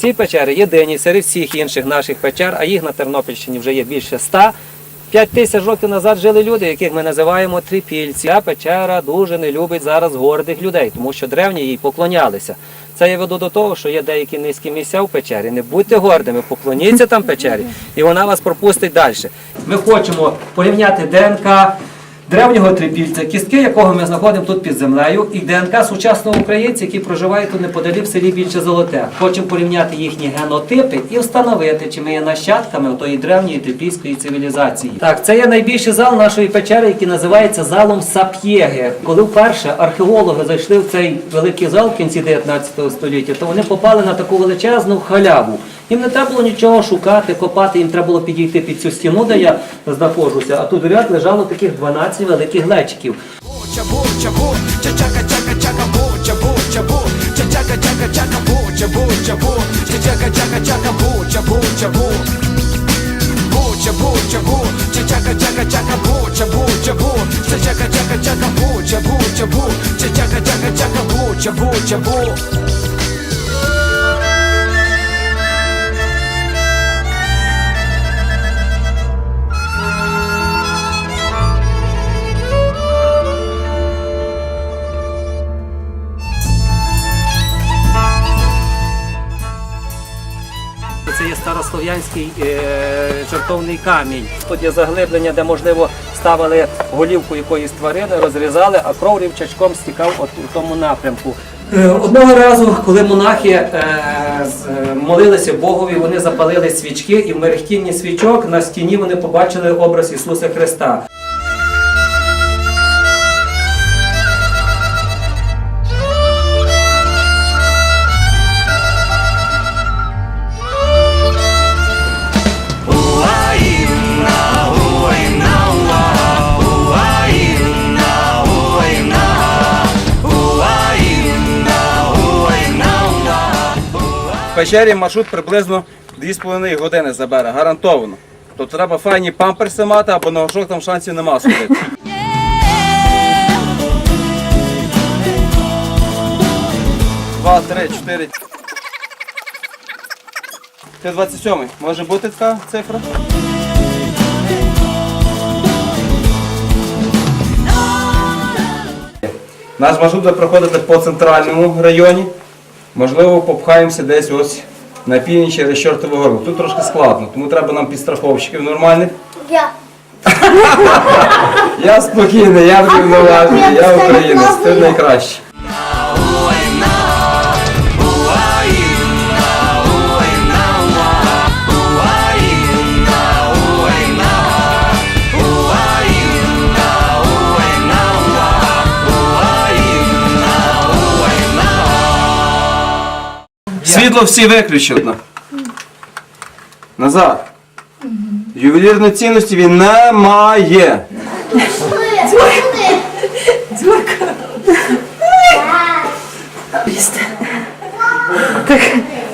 Ці печери єдині серед всіх інших наших печер, а їх на Тернопільщині вже є більше ста. П'ять тисяч років назад жили люди, яких ми називаємо трипільці. Ця печера дуже не любить зараз гордих людей, тому що древні їй поклонялися. Це я веду до того, що є деякі низькі місця в печері. Не будьте гордими, поклоніться там печері, і вона вас пропустить далі. Ми хочемо порівняти ДНК древнього трипільця, кістки якого ми знаходимо тут під землею, і ДНК сучасного українця, який проживає тут неподалік в селі Більше Золоте. Хочемо порівняти їхні генотипи і встановити, чи ми є нащадками тої древньої трипільської цивілізації. Так, це є найбільший зал нашої печери, який називається залом Сап'єги. Коли вперше археологи зайшли в цей великий зал в кінці 19 століття, то вони попали на таку величезну халяву. Їм не треба було нічого шукати, копати, їм треба було підійти під цю стіну, де я знаходжуся, а тут ряд лежало таких 12 великих глечиків. Чабу, чабу, чабу, чабу, чабу, чабу, чабу, чабу. Старослов'янський е, чертовний камінь. Тут є заглиблення, де можливо ставили голівку якоїсь тварини, розрізали, а кров рівчачком стікав от у тому напрямку. Е, Одного разу, коли монахи е, е, молилися Богові, вони запалили свічки, і в мерехтінні свічок на стіні вони побачили образ Ісуса Христа. Печері маршрут приблизно 2,5 години забере, гарантовано. То треба файні памперси мати, або на горшок там шансів нема сходити. Два, три, чотири. Ти 27-й. Може бути така цифра? Наш маршрут буде проходити по центральному районі. Можливо, попхаємося десь ось на північ через Чортову гору. Тут трошки складно, тому треба нам підстраховщиків нормальних. Я. Я спокійний, я врівноважений, я українець, ти найкращий. Світло всі виключено. Назар. Ювелірної цінності він не має.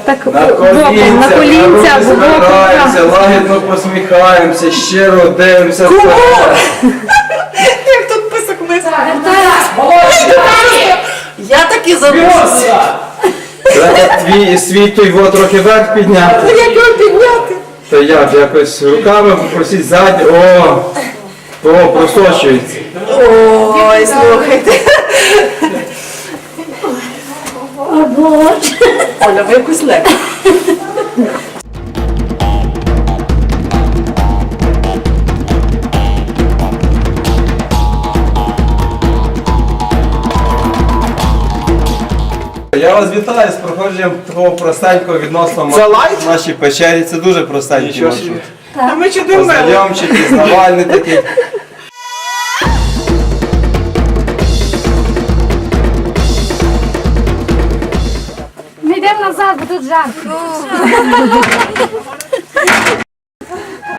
Так, На боком, на колінця, боком. збираємося, лагідно посміхаємося, щиро дивимося. вперед. Як тут писок вниз. Я так і забула. Треба твій свій той його трохи вверх підняти. Як його підняти? То як якось руками попросіть ззаді. О! О, просочується. Ой, слухайте. Оля, ви якось легко. Я вас вітаю з проходженням такого простенького відносно Це лайт? в нашій печері. Це дуже простенький маршрут. А ми чудимо. Познайомчик, пізнавальний такий. Ми йдемо назад, бо тут жарко.